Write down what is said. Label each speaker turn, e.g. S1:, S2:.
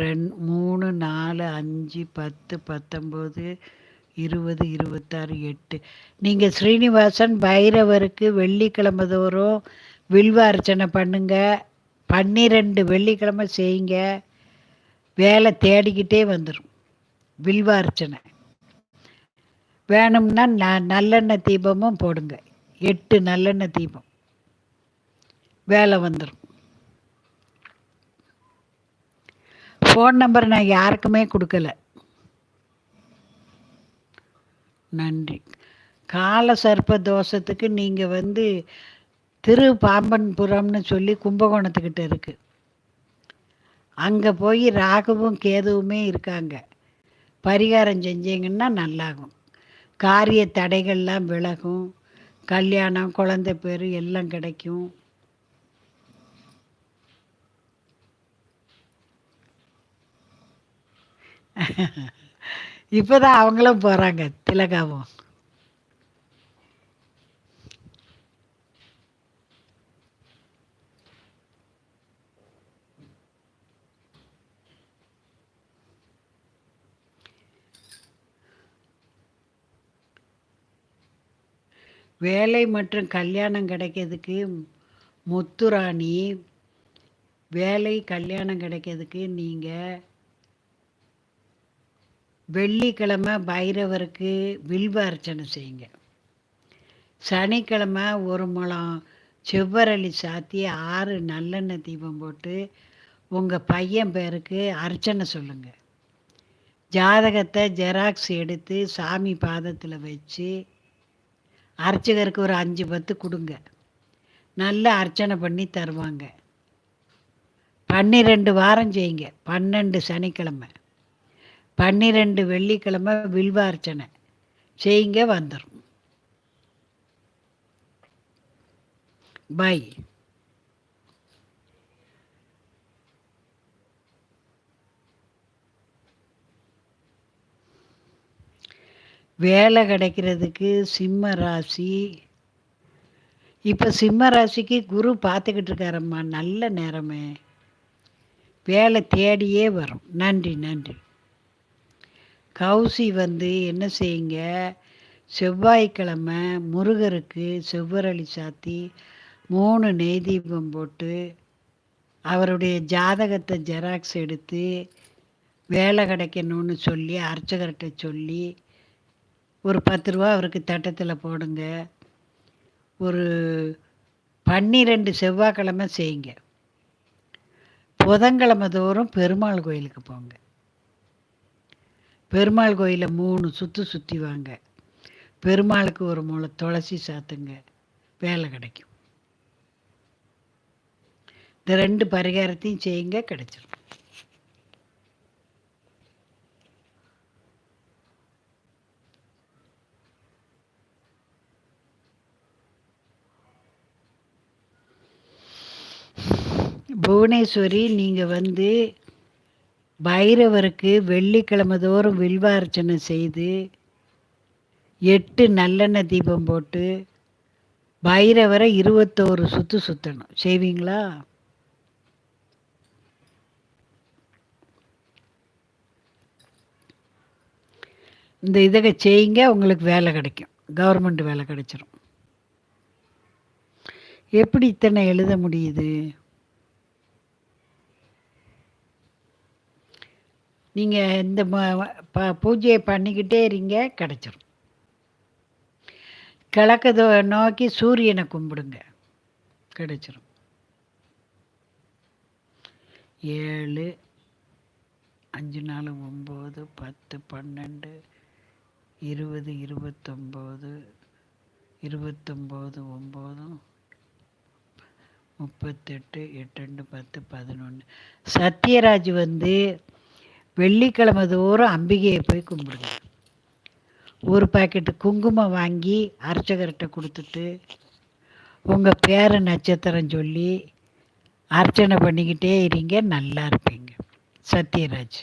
S1: ரெண் மூணு நாலு அஞ்சு பத்து பத்தொம்போது இருபது இருபத்தாறு எட்டு. நீங்கள் ஸ்ரீனிவாசன் பைரவருக்கு வெள்ளிக்கிழமை தோறும் வில்வ அர்ச்சனை பண்ணுங்க. பன்னிரெண்டு வெள்ளிக்கிழமை செய்யுங்க. வேலை தேடிக்கிட்டே வந்துடும் வில்வ அர்ச்சனை. வேணும்னா ந நல்லெண்ணெய் தீபமும் போடுங்க. எட்டு நல்லெண்ணெய் தீபம். வேலை வந்துடும் ஃபோன் நம்பர் நான் யாருக்குமே கொடுக்கல. நன்றி. கால சர்ப்ப தோஷத்துக்கு நீங்கள் வந்து திரு பாம்பன்புரம்னு சொல்லி கும்பகோணத்துக்கிட்ட இருக்குது அங்கே போய் ராகுவும் கேதுவுமே இருக்காங்க. பரிகாரம் செஞ்சீங்கன்னா நல்லாகும். காரிய தடைகள்லாம் விலகும். கல்யாணம் குழந்தை பேர் எல்லாம் கிடைக்கும். இப்பதான் அவங்களும் போகிறாங்க திலகாவும். வேலை மற்றும் கல்யாணம் கிடைக்கிறதுக்கு முத்துராணி வேலை கல்யாணம் கிடைக்கிறதுக்கு நீங்கள் வெள்ளிக்கிழமை பைரவருக்கு வில்வ அர்ச்சனை செய்யுங்க. சனிக்கிழமை ஒரு முழம் செவ்வரளி சாத்தி ஆறு நல்லெண்ணெய் தீபம் போட்டு உங்கள் பையன் பேருக்கு அர்ச்சனை சொல்லுங்கள் ஜாதகத்தை ஜெராக்ஸ் எடுத்து சாமி பாதத்தில் வச்சு அர்ச்சகருக்கு ஒரு அஞ்சு பத்து கொடுங்க. நல்ல அர்ச்சனை பண்ணி தருவாங்க. பன்னிரெண்டு வாரம் செய்யுங்க. பன்னெண்டு சனிக்கிழமை. பன்னிரெண்டு வெள்ளிக்கிழமை வில்வார்ச்சனை. செய்யுங்க வந்துடும் பாய் வேலை கிடைக்கிறதுக்கு சிம்ம ராசி. இப்போ சிம்ம ராசிக்கு குரு பார்த்துக்கிட்டு இருக்காரம்மா. நல்ல நேரமே. வேலை தேடியே வரும். நன்றி நன்றி. கௌசி வந்து என்ன செய்யுங்க? செவ்வாய்க்கிழமை முருகருக்கு செவ்வரளி சாத்தி மூணு நெய் தீபம் போட்டு அவருடைய ஜாதகத்தை ஜெராக்ஸ் எடுத்து வேலை கிடைக்கணும்னு சொல்லி அர்ச்சகர்கிட்ட சொல்லி ஒரு பத்து ரூபா அவருக்கு தட்டத்தில் போடுங்க. ஒரு பன்னிரெண்டு செவ்வாய்க்கிழமை செய்யுங்க. புதன்கிழமை தோறும் பெருமாள் கோயிலுக்கு போங்க. பெருமாள் கோயிலில் மூணு சுற்று சுற்றி வாங்க. பெருமாளுக்கு ஒரு மூளை துளசி சாத்துங்க. வேலை கிடைக்கும். இந்த ரெண்டு பரிகாரத்தையும் செய்யுங்க கிடைச்சிடும் புவனேஸ்வரி நீங்கள் வந்து பைரவருக்கு வெள்ளிக்கிழமை தோறும் வில்வார்ச்சனை செய்து எட்டு நல்லெண்ணெய் தீபம் போட்டு பைரவரை இருபத்தோரு சுற்று சுற்றணும் செய்வீங்களா? இந்த இதை செய்யுங்க உங்களுக்கு வேலை கிடைக்கும். கவர்மெண்ட் வேலை கிடைச்சிரும். எப்படி இத்தனை எழுத முடியுது? நீங்கள் இந்த ப பூஜையை பண்ணிக்கிட்டே இருங்க கிடச்சிரும். கிழக்கு நோக்கி சூரியனை கும்பிடுங்க கிடைச்சிரும். ஏழு அஞ்சு நாலு ஒம்பது பத்து பன்னெண்டு இருபது இருபத்தொம்போது இருபத்தொம்போது ஒம்போதும் முப்பத்தெட்டு எட்டு ரெண்டு பத்து பதினொன்று சத்யராஜ் வந்து வெள்ளிக்கிழமை தோறும் அம்பிகையை போய் கும்பிடுங்க. ஒரு பாக்கெட்டு குங்குமம் வாங்கி அர்ச்சகர்கிட்ட கொடுத்துட்டு உங்கள் பேர நட்சத்திரம் சொல்லி அர்ச்சனை பண்ணிக்கிட்டே இருங்க நல்லா இருப்பீங்க. சத்யராஜ்.